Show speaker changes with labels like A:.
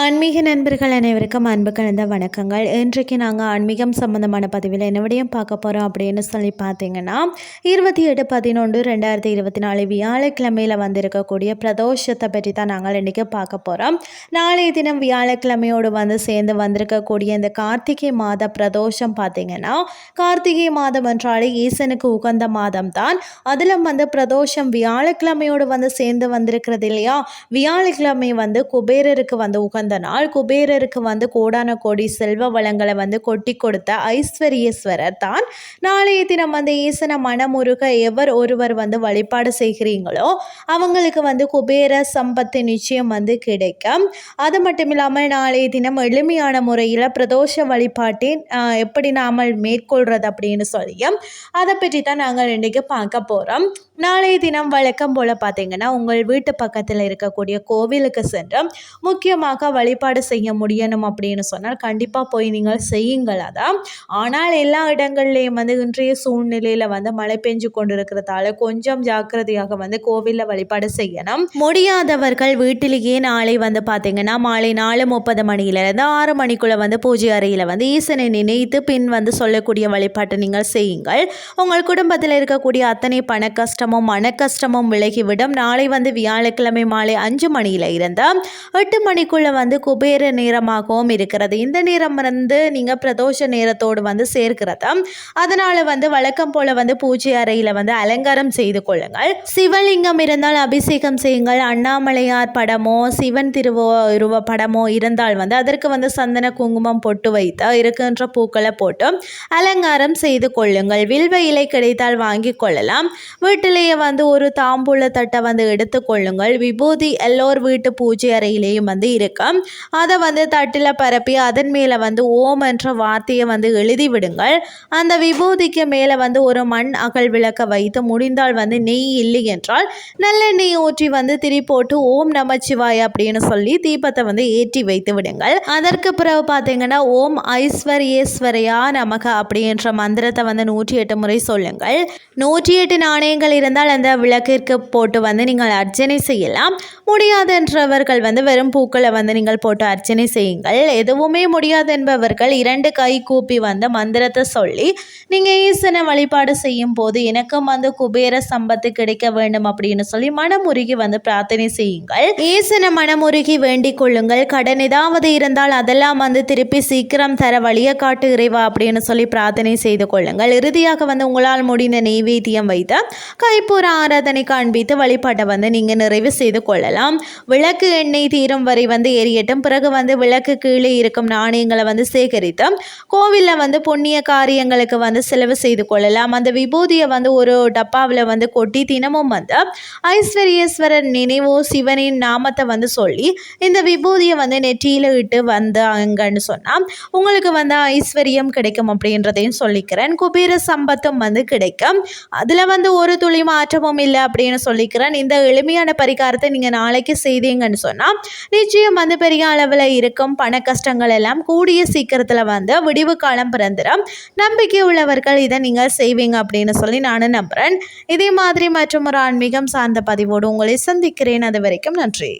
A: ஆன்மீக நண்பர்கள் அனைவருக்கும் அன்பு கலந்த வணக்கங்கள். இன்றைக்கு நாங்கள் ஆன்மீகம் சம்மந்தமான பதிவில் என்ன விடையும் பார்க்க போகிறோம் அப்படின்னு சொல்லி பார்த்தீங்கன்னா இருபத்தி எட்டு பதினொன்று ரெண்டாயிரத்தி இருபத்தி நாலு வியாழக்கிழமையில் வந்திருக்கக்கூடிய பிரதோஷத்தை பற்றி தான் நாங்கள் இன்றைக்கி பார்க்க போகிறோம் நாளைய தினம் வியாழக்கிழமையோடு வந்து சேர்ந்து வந்திருக்கக்கூடிய இந்த கார்த்திகை மாத பிரதோஷம் பார்த்தீங்கன்னா கார்த்திகை மாதம் என்றாலே ஈசனுக்கு உகந்த மாதம் தான். அதிலும் வந்து பிரதோஷம் வியாழக்கிழமையோடு வந்து சேர்ந்து வந்திருக்கிறது இல்லையா? வியாழக்கிழமை வந்து குபேரருக்கு வந்து உகந்த அந்த நாள் குபேரருக்கு வந்து கோடான கோடி செல்வ வளங்களை வந்து கொட்டி கொடுத்த ஐஸ்வர்யேஸ்வரர் தான். நாளைய தினம் வந்து ஈசன மனமுருக எவர் ஒருவர் வந்து வழிபாடு செய்கிறீங்களோ அவங்களுக்கு வந்து குபேர சம்பத்து நிச்சயம் வந்து கிடைக்கும். அது மட்டும் இல்லாமல் நாளைய தினம் எளிமையான முறையில் பிரதோஷ வழிபாட்டின் எப்படி நாம மேற்கொள்கிறது அப்படின்னு சொல்லியும் அதை பற்றி தான் நாங்கள் இன்றைக்கி பார்க்க போகிறோம் நாளைய தினம் வழக்கம் போல் பார்த்தீங்கன்னா உங்கள் வீட்டு பக்கத்தில் இருக்கக்கூடிய கோவிலுக்கு சென்று முக்கியமாக வழிபாடு செய்ய முடியணும் அப்படின்னு சொன்னால் கண்டிப்பாக போய் நீங்கள் செய்யுங்கள் அதான். ஆனால் எல்லா இடங்கள்லேயும் வந்து இன்றைய சூழ்நிலையில் வந்து மழை பெஞ்சு கொண்டிருக்கிறதால கொஞ்சம் ஜாக்கிரதையாக வந்து கோவிலில் வழிபாடு செய்யணும். முடியாதவர்கள் வீட்டிலேயே நாளை வந்து பார்த்தீங்கன்னா மாலை நாலு முப்பது மணியிலிருந்து ஆறு மணிக்குள்ளே வந்து பூஜை அறையில் வந்து ஈசனை நினைத்து பின் வந்து சொல்லக்கூடிய வழிபாட்டை நீங்கள் செய்யுங்கள். உங்கள் குடும்பத்தில் இருக்கக்கூடிய அத்தனை பண கஷ்டமும் மன கஷ்டமும் விலகிவிடும். நாளை வந்து வியாழக்கிழமை மாலை அஞ்சு மணியில் இருந்து எட்டு மணிக்குள்ளே வந்து குபேர நேரமாகவும் இருக்கிறது. இந்த நேரம் வந்து நீங்கள் பிரதோஷ நேரத்தோடு வந்து சேர்க்கிறதா அதனால் வந்து வழக்கம் போல் வந்து பூஜை அறையில் வந்து அலங்காரம் செய்து கொள்ளுங்கள். சிவலிங்கம் இருந்தால் அபிஷேகம் செய்யுங்கள். அண்ணாமலையார் படமோ சிவன் திருவோ படமோ இருந்தால் வந்து அதற்கு வந்து சந்தன குங்குமம் பொட்டு வைத்து இருக்கின்ற பூக்களை போட்டு அலங்காரம் செய்து கொள்ளுங்கள். வில்வ இலை கிடைத்தால் வாங்கி கொள்ளலாம். வீட்டிலேயே வந்து ஒரு தாம்பூல தட்டை வந்து எடுத்துக்கொள்ளுங்கள் விபூதி எல்லோர் வீட்டு பூஜை அறையிலேயும் வந்து இருக்கும் அதை வந்து தட்டில் பரப்பி அதன் மேலே வந்து ஓம் என்ற வார்த்தையை வந்து எழுதி விடுங்கள். அந்த விபூதிக்கு மேலே வந்து ஒரு மண் அகல் விளக்க வைத்து முடிந்தால் வந்து நெய் இல்லை என்றால் நல்ல நெய் ஊற்றி வந்து திரி போட்டு ஓம் நமச்சிவாய் அப்படின்னு சொல்லி தீபத்தை வந்து ஏற்றி வைத்து விடுங்கள். அதற்கு பிறகு பார்த்தீங்கன்னா ஓம் ஐஸ்வர்யேஸ்வரையா நமக அப்படின்ற மந்திரத்தை வந்து நூற்றி எட்டு முறை சொல்லுங்கள். நூற்றி எட்டு நாணயங்கள் இருந்தால் அந்த விளக்கிற்கு போட்டு வந்து நீங்கள் அர்ச்சனை செய்யலாம். முடியாதென்றவர்கள் வந்து வெறும் பூக்களை வந்து நீங்கள் போட்டு அர்ச்சனை செய்யுங்கள். எதுவுமே முடியாது என்பவர்கள் இரண்டு கை கூப்பி வந்த மந்திரத்தை சொல்லி நீங்கள் ஈசனை வழிபாடு செய்யும் போது எனக்கும் வந்து குபேர சம்பத்து கிடைக்க வேண்டும் அப்படின்னு சொல்லி மனமுருகி வந்து பிரார்த்தனை செய்யுங்கள். ஈசனை மனமுருகி வேண்டிக் கொள்ளுங்கள். கடன் ஏதாவது இருந்தால் அதெல்லாம் வந்து திருப்பி சீக்கிரம் தர வழியை காட்டு இறைவா அப்படின்னு சொல்லி பிரார்த்தனை செய்து கொள்ளுங்கள். இறுதியாக வந்து உங்களால் முடிந்த நெய்வேத்தியம் வைத்து கைப்பூர ஆராதனை காண்பித்து வழிபாட்டை வந்து நீங்கள் நிறைவு செய்து கொள்ளலாம். விளக்கு எண்ணெய் தீரும் வரை வந்து எரியட்டும் பிறகு வந்து விளக்கு கீழே இருக்கும் நாணயங்களை வந்து சேகரித்து கோவிலில் வந்து புண்ணிய காரியங்களுக்கு வந்து செலவு செய்து கொள்ளலாம். அந்த விபூதியை வந்து ஒரு டப்பாவில் வந்து கொட்டி தினமும் வந்து ஐஸ்வர்யேஸ்வரர் நினைவோ சிவனின் நாமத்தை வந்து சொல்லி இந்த விபூதியை வந்து நெற்றியில் இட்டு வந்து அங்கன்னு சொன்னால் உங்களுக்கு வந்து ஐஸ்வர்யம் கிடைக்கும் அப்படின்றதையும் சொல்லிக்கிறேன். குபீர சம்பத்தும் வந்து கிடைக்கும். அதில் வந்து ஒரு துளி மாற்றமும் இல்லை அப்படின்னு சொல்லிக்கிறேன். இந்த எளிமையான பரிகாரத்தை நீங்கள் நாளைக்கு செய்தீங்கன்னு சொன்னால் நிச்சயம் வந்து வந்து பெரிய அளவில் இருக்கும் பண கஷ்டங்கள் எல்லாம் கூடிய சீக்கிரத்தில் வந்து விடிவு காலம் பிறந்துடும். நம்பிக்கை உள்ளவர்கள் இதை நீங்கள் செய்வீங்க அப்படின்னு சொல்லி நானும் நம்புகிறேன் இதே மாதிரி மற்றும் ஒரு ஆன்மீகம் சார்ந்த பதிவோடு உங்களை சந்திக்கிறேன். அது வரைக்கும் நன்றி.